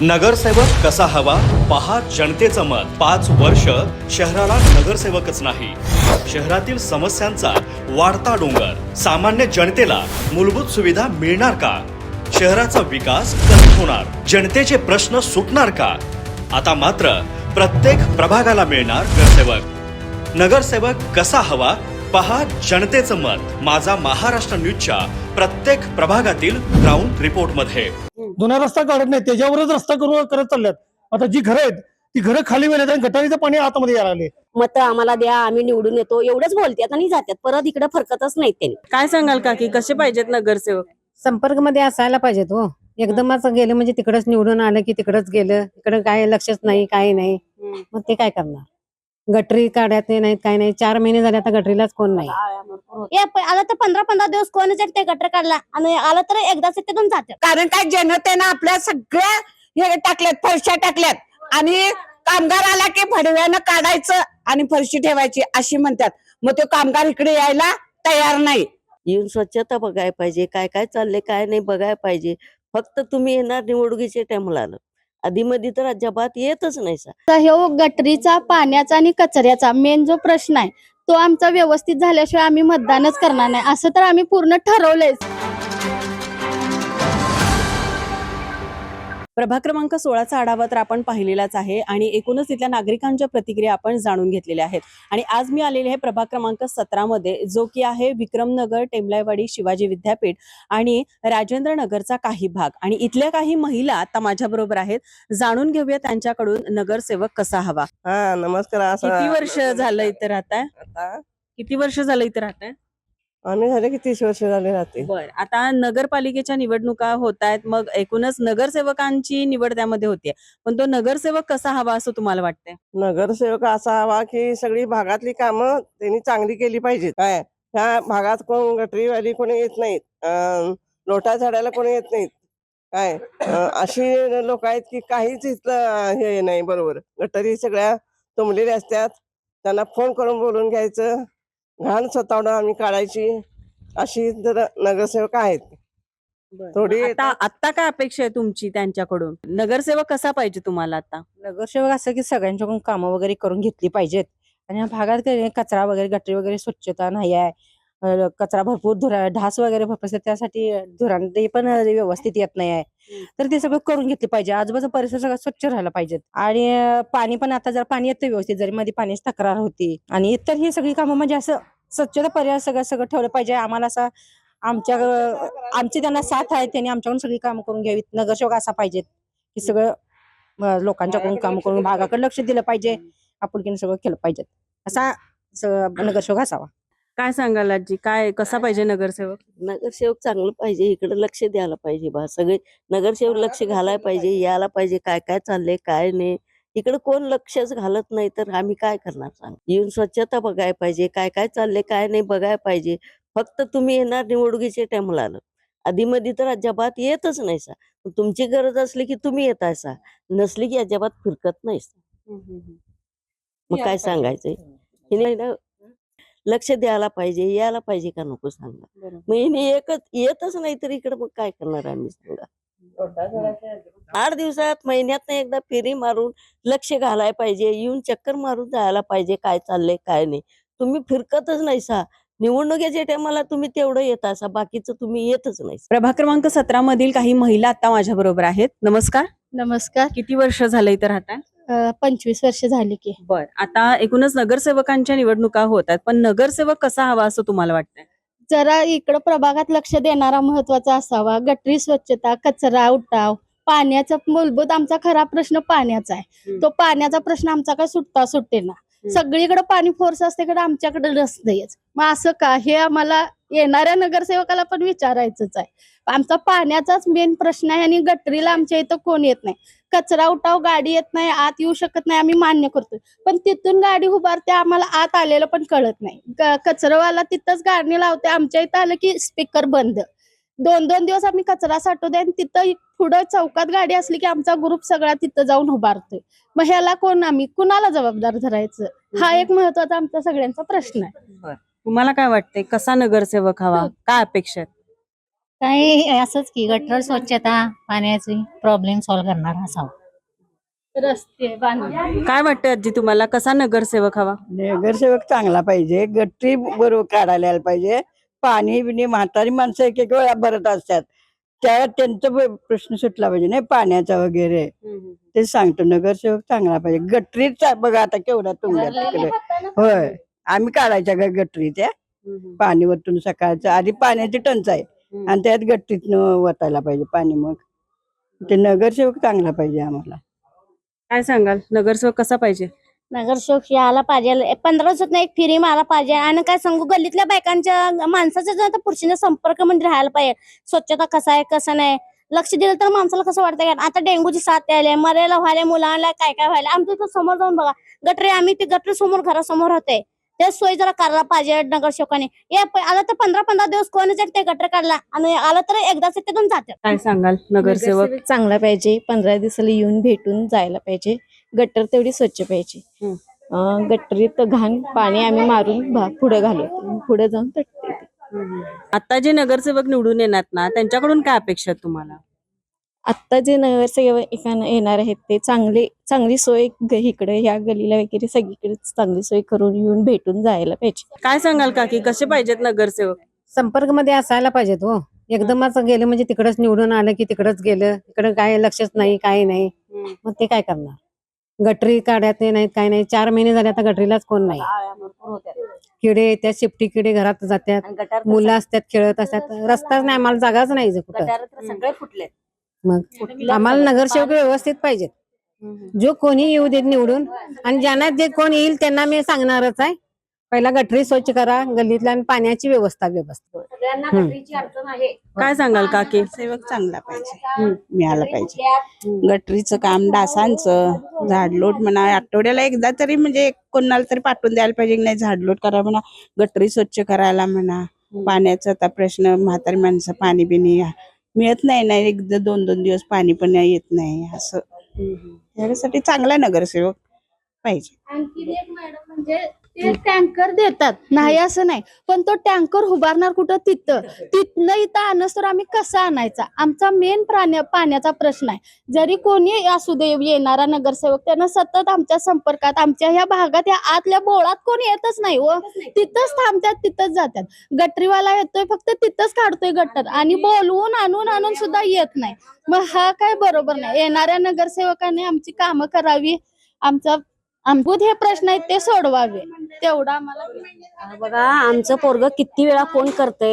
नगरसेवक कसा हवा? पहा जनतेचं मत. पाच वर्ष शहराला नगरसेवकच नाही. शहरातील समस्यांचा वाढता डोंगर. सामान्य जनतेला मूलभूत सुविधा मिळणार का? शहराचा विकास कसा होणार? जनतेचे प्रश्न सुटणार का? आता मात्र प्रत्येक प्रभागाला मिळणार नगरसेवक. नगरसेवक कसा हवा? पहा जनतेचं मत. माझा महाराष्ट्र न्यूजच्या प्रत्येक प्रभागातील ग्राउंड रिपोर्टमध्ये. जुना रस्ता काढत नाही त्याच्यावरच रस्ता करून करत चालल्यात. आता जी घरं आहेत ती घरं खाली वेळेत आणि गटारीचं पाणी आतमध्ये यायला लागले. मत आम्हाला द्या आम्ही निवडून येतो. एवढंच बोलतात आणि जातात परत इकडे फरकतच नाहीत त्यांनी. काय सांगाल काकी? कसे पाहिजेत नगरसेवक? संपर्कमध्ये असायला पाहिजेत हो. एकदमच गेलं म्हणजे तिकडच निवडून आलं की तिकडच गेलं. इकडं काय लक्षच नाही काय नाही. मग ते काय करणार? गटरी काढत नाहीत काय नाही. चार महिने झाले आता गटरीलाच कोण नाही. प- आला तर पंधरा पंधरा दिवस कोणच ते गटर काढला? आणि आला तर एकदाच तिथून जातात कारण काय जनतेनं आपल्या सगळ्या हे टाकल्यात फरशा टाकल्यात. आणि कामगार आला की फडव्यानं काढायचं आणि फरशी ठेवायची अशी म्हणतात. मग तो कामगार इकडे यायला तयार नाही. येऊन स्वच्छता बघायला पाहिजे. काय काय चाललंय काय नाही बघायला पाहिजे. फक्त तुम्ही येणार निवडणुकीच्या टाइमला आधीमध्ये तर अजिबात येतच नाही सा हे ह्यो गटरीचा पाण्याचा आणि कचऱ्याचा मेन जो प्रश्न आहे तो आमचा व्यवस्थित झाल्याशिवाय आम्ही मतदानच करणार नाही. असं तर आम्ही पूर्ण ठरवलंयच प्रभाग क्रमांक सोळाचा आढावा तर आपण पाहिलेलाच आहे आणि एकूणच तिथल्या नागरिकांच्या प्रतिक्रिया आपण जाणून घेतलेल्या आहेत. आणि आज मी आलेले आहे प्रभाग क्रमांक सतरामध्ये जो की आहे विक्रमनगर टेमलाईवाडी शिवाजी विद्यापीठ आणि राजेंद्र नगरचा काही भाग. आणि इथल्या काही महिला आता माझ्या बरोबर आहेत. जाणून घेऊया त्यांच्याकडून नगरसेवक कसा हवा. हा नमस्कार किती वर्ष झालं इथं राहताय? किती वर्ष झालं इथं राहताय? आम्ही झाले की तीस वर्ष झाले राहते. बर आता नगरपालिकेच्या निवडणुका होत आहेत मग एकूणच नगरसेवकांची निवड त्यामध्ये होते पण तो नगरसेवक कसा हवा असं तुम्हाला वाटतंय? नगरसेवक असा हवा की सगळी भागातली कामं त्यांनी चांगली केली पाहिजेत. काय? ह्या भागात कोण गटरीवाली कोणी येत नाहीत. अं, लोटा झाडायला कोणी येत नाहीत. काय? अशी लोक आहेत की काहीच इथलं हे नाही बरोबर. गटरी सगळ्या तुंबलेल्या असतात. त्यांना फोन करून बोलून घ्यायचं. घाण स्वतःहून आम्ही काढायची अशी जर नगरसेवक आहेत. थोडी आता आता काय अपेक्षा आहे तुमची त्यांच्याकडून? नगरसेवक कसा पाहिजे तुम्हाला आता? नगरसेवक असं की सगळ्यांच्याकडून कामं वगैरे करून घेतली पाहिजेत. आणि या भागात कचरा वगैरे गटरी वगैरे स्वच्छता नाही आहे. कचरा भरपूर धुरा ढास वगैरे भरपूर असतात, त्यासाठी धुरांनी पण व्यवस्थित येत नाही आहे. तर ते सगळं करून घेतले पाहिजे. आजूबाजू परिसर सगळं स्वच्छ राहायला पाहिजेत. आणि पाणी पण आता जर पाणी येतं व्यवस्थित जरी मध्ये पाण्याची तक्रार होती. आणि इतर ही सगळी कामं म्हणजे असं स्वच्छता पर्याय सगळं सगळं ठेवलं पाहिजे. आम्हाला असं आमच्या आमची त्यांना साथ आहे त्यांनी आमच्याकडून सगळी कामं करून घ्यावीत. नगरसेवक असा पाहिजेत की सगळं लोकांच्याकडून काम करून भागाकडे लक्ष दिलं पाहिजे. आपुलकीने सगळं केलं पाहिजे असा नगरसेवक असावा. काय सांगाल आजी? काय कसा पाहिजे नगरसेवक? नगरसेवक चांगलं पाहिजे इकडे लक्ष द्यायला पाहिजे बा. सगळे नगरसेवक लक्ष घालायला पाहिजे यायला पाहिजे काय काय चाललंय काय नाही. इकडे कोण लक्षच घालत नाही तर आम्ही काय करणार सांग? येऊन स्वच्छता बघायला पाहिजे काय काय चाललंय काय नाही बघायला पाहिजे. फक्त तुम्ही येणार निवडणुकीच्या टाइमला आलं आधी मध्ये तर अजिबात येतच नाही सा. तुमची गरज असली की तुम्ही येताय सा. नसली की अजिबात फिरकत नाही. मग काय सांगायचंय? हिने लक्ष द्यायला पाहिजे यायला पाहिजे का नको सांगा. मग हिने एकच येतच नाही तर इकडे मग काय करणार आम्ही सांगा. आठ दिवसात महिन्यात एकदा फेरी मारून लक्ष घालायला पाहिजे येऊन चक्कर मारून जायला पाहिजे काय चाललंय काय नाही. तुम्ही फिरकतच नाही सा. निवडणुकीच्या टायमाला तुम्ही तेवढं येत असा बाकीचं तुम्ही येतच नाही प्रभाग क्रमांक सतरा मधील काही महिला आता माझ्या बरोबर आहेत. नमस्कार. नमस्कार. किती वर्ष झालं इथं राहताय अं, पंचवीस वर्ष झाली की. बर. आता एकूणच नगरसेवकांच्या निवडणुका होत आहेत पण नगरसेवक कसा हवा असं तुम्हाला वाटतंय? जरा इकडं प्रभागात लक्ष देणारा महत्त्वाचा असावा. गटरी स्वच्छता कचरा उठाव पाण्याचा मूलभूत आमचा खरा प्रश्न पाण्याचा आहे. तो पाण्याचा प्रश्न आमचा काय सुटता सुटे ना. सगळीकडे पाणी फोर्स असते कडे आमच्याकडे नसतंयच मग असं का? हे आम्हाला येणाऱ्या नगरसेवकाला पण विचारायचंच आहे. आमचा पाण्याचाच मेन प्रश्न आहे आणि गटरीला आमच्या इथं कोण येत नाही. कचरा उठाव गाडी येत नाही आत येऊ शकत नाही आम्ही मान्य करतो पण तिथून गाडी उभारते आम्हाला आत आलेलं पण कळत नाही. कचरावाला तिथंच गाडी लावते आमच्या इथं आलं की स्पीकर बंद. दोन दोन दिवस आम्ही कचरा साठवते आणि तिथं पुढं चौकात गाडी असली की आमचा ग्रुप सगळा तिथं जाऊन उभारतोय. मग ह्याला कोण आम्ही? कुणाला जबाबदार धरायचं? हा एक महत्त्वाचा आमचा सगळ्यांचा प्रश्न आहे. तुम्हाला काय वाटतंय? कसा नगरसेवक हवा? काय अपेक्षा आहेत? काही असंच की गटर स्वच्छता पाण्याची प्रॉब्लेम सॉल्व्ह करणार असावा. रस्ते काय वाटतंय आजी तुम्हाला? कसा नगरसेवक हवा? नगरसेवक चांगला पाहिजे. गट्टी बरोबर काढायला यायला पाहिजे. पाणी बिणी म्हातारी माणसं एक एक वेळा भरत असतात. त्या त्यांचा प्रश्न सुटला पाहिजे नाही पाण्याचा वगैरे. ते सांगतो नगरसेवक चांगला पाहिजे. गटरीचा बघा आता केवढा तुंब्या तिकडे. होय. आम्ही काढायच्या ग- गटरी त्या पाणी वतून सकाळचं. आधी पाण्याची टंचाई आणि त्यात गट्टीतनं वतायला पाहिजे पाणी मग. ते नगरसेवक चांगला पाहिजे आम्हाला. काय सांगाल? नगरसेवक कसा पाहिजे? नगरसेवक यायला पाहिजे. पंधरा दिवसात एक फिरी मारा पाहिजे. आणि काय सांगू गल्लीतल्या बायकांच्या माणसाच्या जर आता पुरुषांच्या संपर्कमध्ये राहायला पाहिजे. स्वच्छता कसं आहे कसं नाही. लक्ष दिलं तर माणसाला कसं वाटतं की आता डेंग्यूची साथ यायला मरायला व्हायला मुलांना काय काय व्हायला. आमच्यासमोर जाऊन बघा. गटरी आम्ही ते गटरी समोर घरासमोर होते ते सोय जरा करायला पाहिजे नगरसेवकाने. या प- आला तर पंधरा पंधरा दिवस कोणच एक ते गटर काढला आणि आलं तर एकदाच तिथून जाते काय सांगाल? नगरसेवक? चांगला पाहिजे. पंधरा दिवसाला येऊन भेटून जायला पाहिजे. गटर तेवढी स्वच्छ पाहिजे. अं, गटरीत घाण पाणी आम्ही मारून भा- पुढे घालवतो. पुढे जाऊन. आता जे नगरसेवक निवडून येणार ना त्यांच्याकडून काय अपेक्षा आहेत तुम्हाला? आत्ता जे नगरसेवक एकानं येणार आहेत ते चांगले चांगली सोय ग- इकडे ह्या गलीला वगैरे सगळीकडे चांगली सोय करून येऊन भेटून जायला पाहिजे. काय सांगाल काकी? कसे पाहिजेत नगरसेवक? संपर्कमध्ये असायला पाहिजेत हो. एकदमच गेलं म्हणजे तिकडच निवडून आलं की तिकडच गेलं. तिकडं काय लक्षच नाही काय नाही. मग ते काय करणार? गटरी काढत नाहीत काय नाही. चार महिने झाले आता गटरीलाच कोण नाही. किडे येतात शिपटी किडे घरात जातात. मुलं असतात खेळत असतात. रस्ताच नाही आम्हाला जागाच नाही इथं कुठं. सगळे फुटले मग आम्हाला नगरसेवक व्यवस्थित पाहिजेत. जो कोणी येऊ देत निवडून आणि ज्यांना जे कोण येईल त्यांना मी सांगणारच आहे. पहिला गटरी स्वच्छ करा गल्लीतल्या आणि पाण्याची व्यवस्था व्यवस्था. काय सांगाल काकी? सेवक चांगला पाहिजे. मिळाला पाहिजे. गटरीचं काम डासांचं. झाडलोट म्हणा आठवड्याला एकदा तरी म्हणजे कोणाला तरी पाठवून द्यायला पाहिजे की नाही झाडलोट करा म्हणा गटरी स्वच्छ करायला म्हणा. पाण्याचा आता प्रश्न म्हातारी माणसं पाणी बिणी मिळत नाही नाही एकदा दोन दोन दिवस पाणी पण येत नाही असं. याच्यासाठी चांगला नगरसेवक पाहिजे. आणखी एक मॅडम म्हणजे ते टँकर देतात. नाही असं नाही. पण तो टँकर उभारणार कुठं? तिथं. तिथनं इथं आणस तर आम्ही कसा आणायचा? आमचा मेन प्राण्या पाण्याचा प्रश्न आहे. जरी कोणी असू दे येणारा नगरसेवक त्यांना सतत आमच्या संपर्कात आमच्या ह्या भागात या आतल्या बोळात कोणी येतच नाही व तिथंच थांबतात तिथंच जातात. गटरीवाला येतोय फक्त तिथंच काढतोय गटर. आणि बोलवून आणून आणून सुद्धा येत नाही. मग हा काय बरोबर नाही. येणाऱ्या नगरसेवकाने आमची कामं करावी. आमचा आमभूत हे प्रश्न आहेत ते सोडवावे. तेवढा आम्हाला बघा आमचं पोरग किती वेळा फोन करते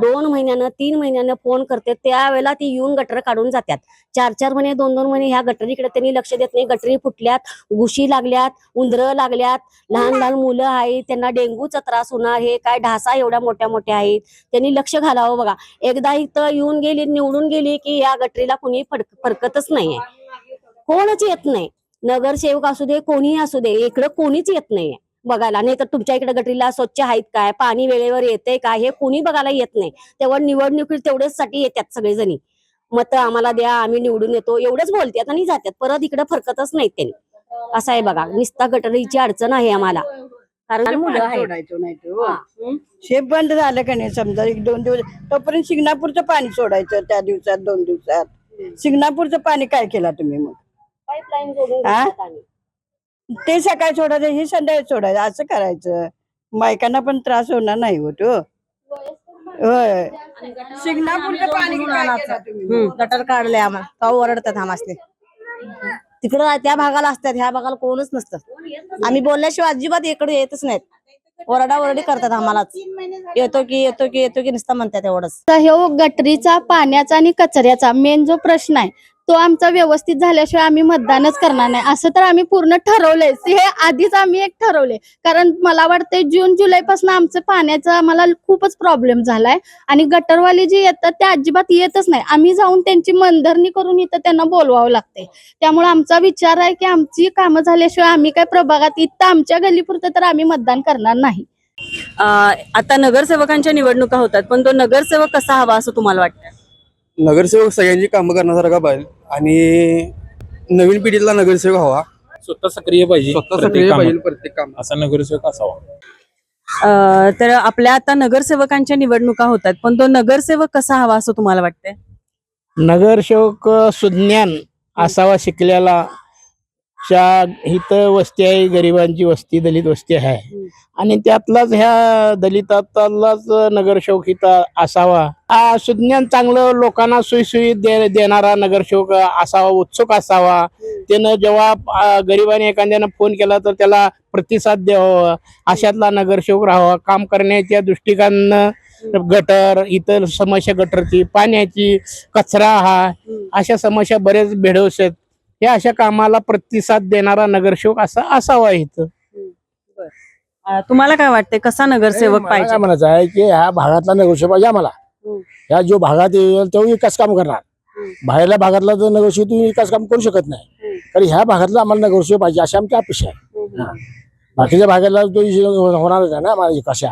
दोन महिन्यानं तीन महिन्यानं फोन करते त्यावेळेला ती येऊन गटर काढून जातात चार चार महिने दोन दोन महिने ह्या गटरीकडे त्यांनी लक्ष देत नाही. गटरी फुटल्यात घुशी लागल्यात उंदरं लागल्यात. लहान लहान मुलं आहेत. त्यांना डेंग्यूचा त्रास होणार हे काय ढासा एवढ्या मोठ्या मोठ्या आहेत. त्यांनी लक्ष घालावं बघा. एकदा इथं येऊन गेली निवडून गेली की या गटरीला कुणी फडक फरकतच नाहीये. कोणच येत नाही. नगरसेवक असू दे कोणीही असू दे इकडं कोणीच येत नाहीये बघायला. नाही तर तुमच्या इकडे गटरीला स्वच्छ आहेत काय? पाणी वेळेवर येते काय? हे कोणी बघायला येत नाही. तेव्हा निवडणुकीत तेवढेच साठी येतात सगळेजणी. मत आम्हाला द्या आम्ही निवडून येतो. एवढंच बोलतात आणि जातात परत इकडे फरकतच नाहीत त्यांनी. असं आहे बघा. निस्ता गटरीची अडचण आहे आम्हाला. कारण मुलं तो शेप बंद झालं का नाही समजा? एक दोन दिवस. तोपर्यंत शिंगणापूरचं पाणी सोडायचं त्या दिवसात दोन दिवसात. शिंगणापूरचं पाणी काय केला तुम्ही मग? पाईपलाईन जोडून हा? ते सकाळी सोडायचं हे संध्याकाळी सोडायचं असं करायचं. बायकांना पण त्रास होणार नाही होत हो. होय. शिंगणापूरचं पाणी काय केलं तुम्ही? गटर काढले आम्हाला. का ओरडतात आम्हाला तिकडं त्या भागाला असतात ह्या भागाला कोणच नसतं. आम्ही बोलल्याशिवाय अजिबात इकडे येतच नाहीत. ओरडा ओरडी करतात आम्हालाच येतो की येतो की येतो की नुसतं म्हणतात एवढंच. तर ह्यो गटरीचा पाण्याचा आणि कचऱ्याचा मेन जो प्रश्न आहे तो आमचा व्यवस्थित झाल्याशिवाय आम्ही मतदानच करणार नाही. असं तर आम्ही पूर्ण ठरवलंय. हे आधीच आम्ही एक ठरवले कारण मला वाटतंय जून जुलै पासून आमचं पाण्याचा आम्हाला खूपच प्रॉब्लेम झालाय. आणि गटरवाली जे येतात ते अजिबात येतच नाही. आम्ही जाऊन त्यांची मनधरणी करून इथं त्यांना बोलवावं लागते त्यामुळे आमचा विचार आहे की आमची कामं झाल्याशिवाय आम्ही काय प्रभागात इथं आमच्या गल्लीपुरतं तर आम्ही मतदान करणार नाही. आता नगरसेवकांच्या निवडणुका होतात पण तो नगरसेवक कसा हवा असं तुम्हाला वाटतं? नगरसेवक सगळ्यांची कामं करण्यासारखा पाहिजे आणि नवीन पिढीतला नगरसेवक हवा. स्वतः सक्रिय पाहिजे स्वतः सक्रिय. पाहिजे प्रत्येक काम असा नगरसेवक असावा. अ, तर आपल्या आता नगरसेवकांच्या निवडणुका होतात पण तो नगरसेवक कसा हवा असं तुम्हाला वाटतंय? नगरसेवक सुज्ञान असावा शिकलेला च्या इथं वस्ती आहे गरिबांची वस्ती दलित वस्ती आहे. आणि त्यातलाच ह्या दलितातलाच नगरसेवक इथं असावा. आ, सुज्ञान चांगलं लोकांना सुईसुई दे देणारा नगरसेवक असावा उत्सुक असावा. त्यानं जेव्हा गरिबाने एखाद्यानं फोन केला तर त्याला प्रतिसाद द्यावा. अशातला नगरसेवक राहावा. काम करण्याच्या दृष्टिकोनानं गटर इतर समस्या गटरची पाण्याची कचरा हा अशा समस्या बरेच भेडवतात या अशा कामाला प्रतिसाद देणारा नगरसेवक असा असावा इथं. अ, तुम्हाला काय वाटतंय कसा नगरसेवक मला पाहिजे? काय म्हणायचं आहे की ह्या भागातला नगरसेवक पाहिजे आम्हाला. हम्म. ह्या जो भागात येईल तो विकास काम करणार. हम्म. बाहेरल्या भागातला जो नगरसेवक तो विकास काम करू शकत नाही. कारण ह्या भागातला आम्हाला नगरसेवक पाहिजे अशी आमची अपेक्षा आहे. हा. बाकीच्या भागाला तो इशू होणारच आहे ना माझी कशा?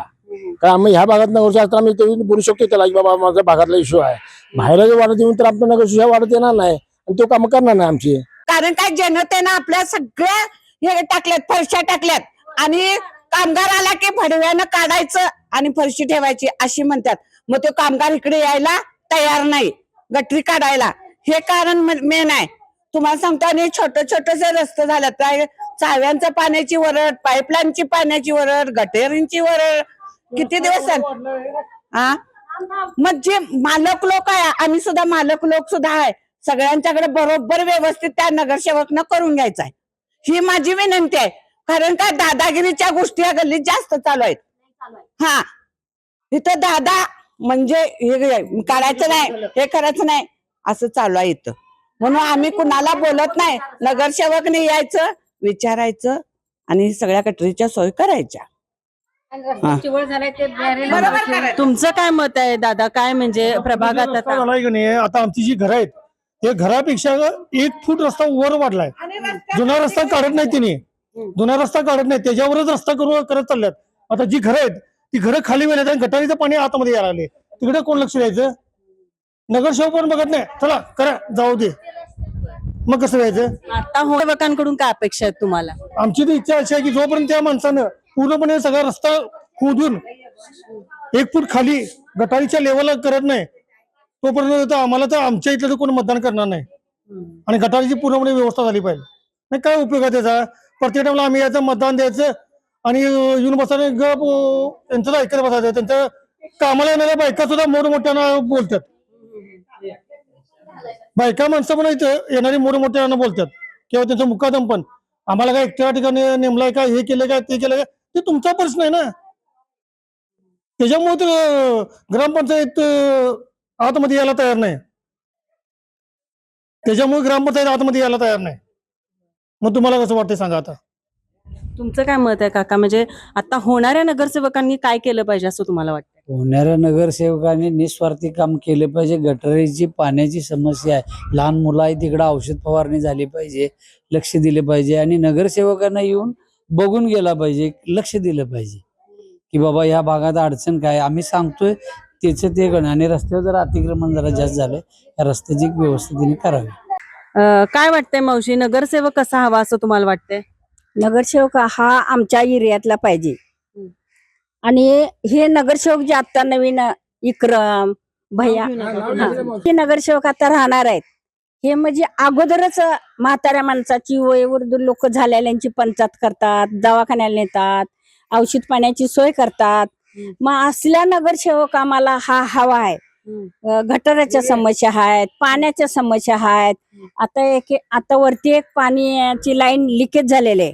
कारण आम्ही ह्या भागात नगरसेवक असताना आम्ही ते बोलू शकतो त्याला की बाबा माझ्या भागातला इश्यू आहे. बाहेर वाढत येऊन तर आमचं नगरसेवक वाढत येणार नाही आणि तो काम करणार नाही आमची. कारण काय जनतेनं आपल्या सगळ्या हे टाकल्यात फरशा टाकल्यात. आणि कामगार आला की भडव्यानं काढायचं आणि फरशी ठेवायची अशी म्हणतात. मग तो कामगार इकडे यायला तयार नाही गटरी काढायला. हे कारण मेन आहे. तुम्हाला सांगतो आणि छोट छोटसे रस्ते झाल्यात काय चाव्यांचं पाण्याची वरड पाईपलाईनची पाण्याची वरड गटेरींची वरड किती दिवस? हा मग जे मालक लोक आहे आम्ही सुद्धा मालक लोक सुद्धा आहे. सगळ्यांच्याकडे बरोबर व्यवस्थित त्या नगरसेवकनं करून घ्यायचं आहे. ही माझी विनंती आहे. कारण काय दादागिरीच्या गोष्टी या गल्लीत जास्त चालू आहेत. हा. इथं दादा म्हणजे हे करायचं नाही हे करायचं नाही असं चालू आहे इथं. म्हणून आम्ही कुणाला बोलत नाही. नगरसेवकने यायचं विचारायचं आणि सगळ्या कटरीच्या सोय करायच्या. तुमचं काय मत आहे दादा? काय म्हणजे प्रभागात की आता आमची जी घरं आहेत ते घरापेक्षा एक फूट रस्ता वर वाढलाय. जुना रस्ता काढत नाही तिने. जुना रस्ता काढत नाही त्याच्यावरच रस्ता करून करत चालल्यात. आता जी घरं आहेत ती घरं खाली वेळेत आणि गटारीचं पाणी आतमध्ये यायला लागले. तिकडे कोण लक्ष द्यायचं? नगरसेवक पण बघत नाही? चला करा जाऊ दे. मग कसं द्यायचं आता सेवकांकडून काय अपेक्षा आहेत तुम्हाला? आमची तर इच्छा अशी आहे की जोपर्यंत त्या माणसानं पूर्णपणे सगळा रस्ता खोदून एक फूट खाली गटारीच्या लेवलला करत नाही तोपर्यंत आम्हाला तर आमच्या इथलं तर कोण मतदान करणार नाही. आणि गटारीची पूर्णपणे व्यवस्था झाली पाहिजे. नाही काय उपयोग आहे त्याचा? प्रत्येक टाइमला आम्ही याचं मतदान द्यायचं आणि येऊन बसायला गप अं, त्यांचं ऐकत बसायचं त्यांचं कामाला येणाऱ्या बायका सुद्धा मोठमोठ्यानं बोलतात. बायका माणसं पण इथं येणारी मोठमोठ्यानं बोलतात. किंवा त्यांचं मुकादम पण. आम्हाला काय एकट्या ठिकाणी नेमलाय का हे केलं काय ते केलं काय ते तुमचा प्रश्न आहे ना. त्याच्यामुळे तर ग्रामपंचायत आतमध्ये यायला तयार नाही. त्याच्यामुळे ग्रामपंचायत आतमध्ये यायला तयार नाही. मग तुम्हाला कसं वाटतं सांगा आता? तुमचं काय मत आहे काका? म्हणजे आता होणाऱ्या नगरसेवकांनी काय केलं पाहिजे असं तुम्हाला वाटतं होणाऱ्या नगरसेवकांनी निस्वार्थी काम केले पाहिजे. गटारीची पाण्याची समस्या आहे. लहान मुलं आहे तिकडं औषध फवारणी झाली पाहिजे लक्ष दिले पाहिजे आणि नगरसेवकांना येऊन बघून गेला पाहिजे लक्ष दिलं पाहिजे. की बाबा या भागात अडचण काय? आम्ही सांगतोय त्याचं ते गण आणि रस्त्यावर जर अतिक्रमण जरा जास्त झालं या रस्त्याची व्यवस्था त्यांनी करावी. अं, काय वाटतंय मावशी नगरसेवक कसा हवा असं तुम्हाला वाटतंय? नगरसेवक हा आमच्या एरियातला पाहिजे. आणि हे नगरसेवक जे आता नवीन इक्रम भैया हा, हे नगरसेवक आता राहणार आहेत. हे म्हणजे अगोदरच म्हाताऱ्या माणसाची वयोवृद्ध लोक झालेल्यांची पंचायत करतात दवाखान्याला नेतात औषध पाण्याची सोय करतात. मग असल्या नगरसेवक आम्हाला हा हवा आहे. गटाराच्या समस्या आहेत पाण्याच्या समस्या आहेत. आता एक आता वरती एक पाण्याची लाईन लिकेज झालेली आहे.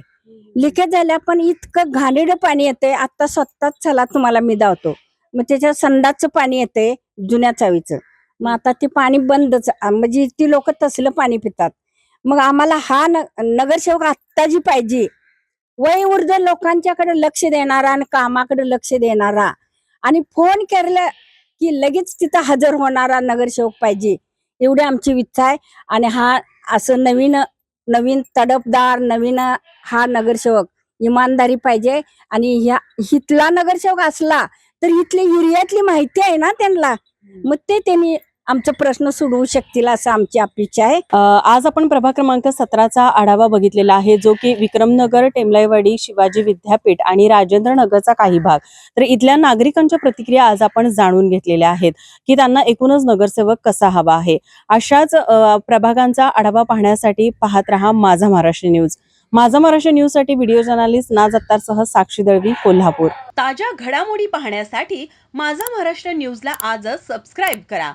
लिकेज झाल्या पण इतकं घाणेरडं पाणी येते आता स्वतःच चला तुम्हाला मी धावतो. मग त्याच्या संडाचं पाणी येते जुन्या चावीचं. मग आता ते पाणी बंदच म्हणजे ती लोक तसलं पाणी पितात. मग आम्हाला हा न नगरसेवक आत्ता जी पाहिजे. वय लोकांच्याकडे लक्ष देणारा आणि कामाकडे लक्ष देणारा. आणि फोन केलं की लगेच तिथं हजर होणारा नगरसेवक पाहिजे. एवढी आमची इच्छा आहे. आणि हा असं नवीन नवीन तडपदार नवीन हा नगरसेवक इमानदारी पाहिजे. आणि ह्या हितला नगरसेवक असला तर इथली एरियातली माहिती आहे ना त्यांना. मग ते त्यांनी आमचा प्रश्न सोडवू शकतील असं आमची अपेक्षा आहे. आज आपण प्रभाग क्रमांक सतराचा आढावा बघितलेला आहे जो की विक्रमनगर टेमलाईवाडी शिवाजी विद्यापीठ आणि राजेंद्र नगरचा काही भाग. तर इथल्या नागरिकांच्या प्रतिक्रिया आज आपण जाणून घेतलेल्या आहेत की त्यांना एकूणच नगरसेवक कसा हवा आहे. अशाच प्रभागांचा आढावा पाहण्यासाठी पाहत रहा माझा महाराष्ट्र न्यूज. माझा महाराष्ट्र न्यूजसाठी व्हिडिओ जर्नालिस्ट नाज अत्तारसह साक्षी दळवी कोल्हापूर. ताज्या घडामोडी पाहण्यासाठी माझा महाराष्ट्र न्यूजला आजच सबस्क्राईब करा.